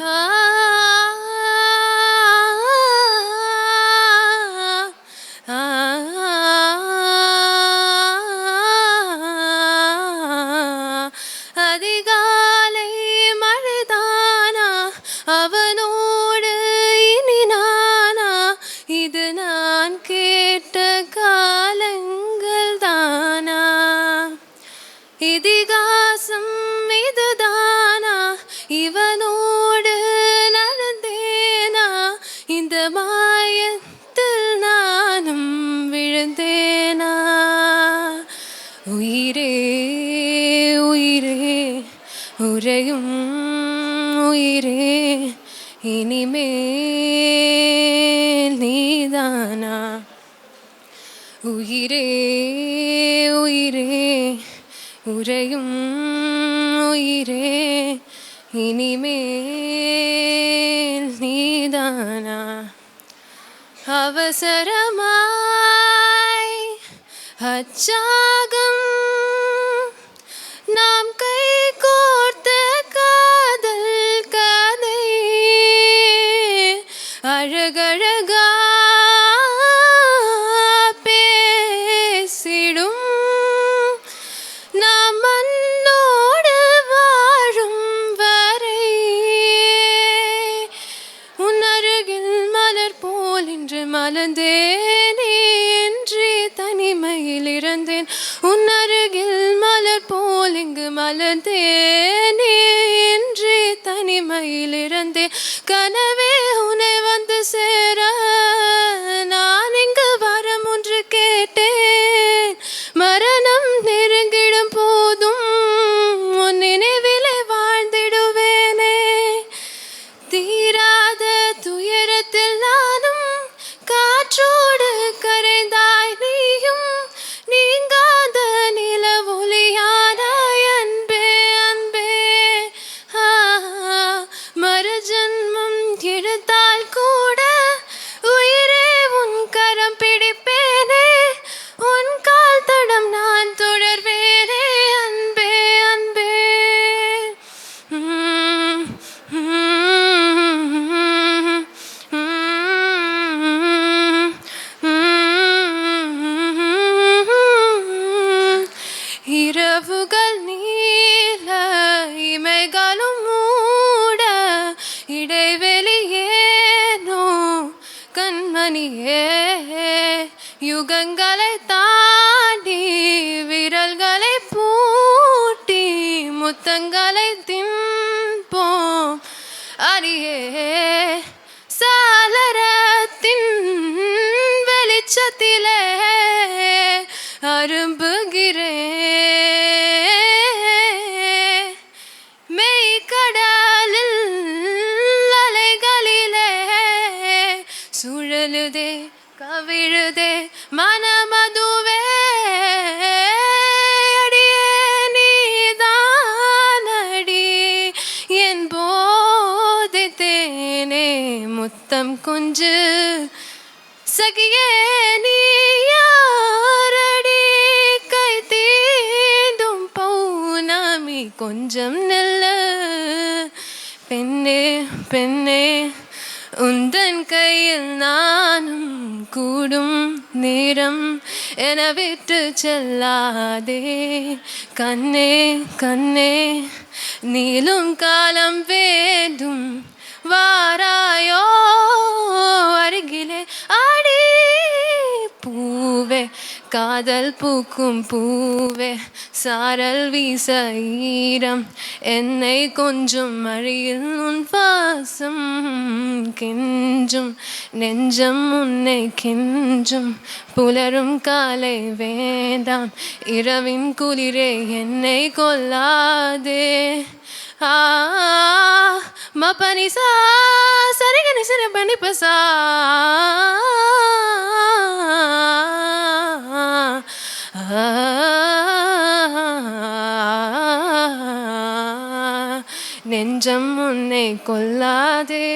Ah. இனிமேல் நீதானா? உயிரே உயிரே உரையும் உயிரே இனிமேல் நீதானா? அவசரமாய் அச்சாகம் என்று இன்று மலர்ந்தேனே என்று தனிமையில் இருந்தேன் உன் அருகில் மலர் போல் இங்கு மலர்ந்தேனே என்று தனிமையில் இருந்தேன் கனவே உன்னை வந்து சே இரவுகள் நீல இமைகளும் மூட இடைவெளியேனோ கண்மணியே யுகங்களை தாண்டி விரல்களை பூட்டி முத்தங்களை திம்போம். அரியே சாளரத்தின் வெளிச்சத்திலே அரும்புகிறேன். விழுதே மனமதுவே அடியே நீதானடி என் போதித்தேனே முத்தம் குஞ்சு சகியே நீ யாரடி? கை தீண்டும் பௌனாமி கொஞ்சம் நல்ல. பெண்ணே பெண்ணே உந்தன் கையில் நானும் கூடும் நேரம் என விட்டு செல்லாதே கண்ணே கண்ணே நீளும் காலம் வேண்டும் காதல் பூக்கும் பூவே சாரல் வீச ஈரம். என்னை கொஞ்சம் மழையில் உன் பாசம் கெஞ்சும். நெஞ்சம் உன்னை கெஞ்சும். புலரும் காலை வேண்டாம். இரவின் குளிரே என்னை கொல்லாதே. ஆ மபனி சா பனிப்பசா நெஞ்சம் உன்னை கொல்லாதே.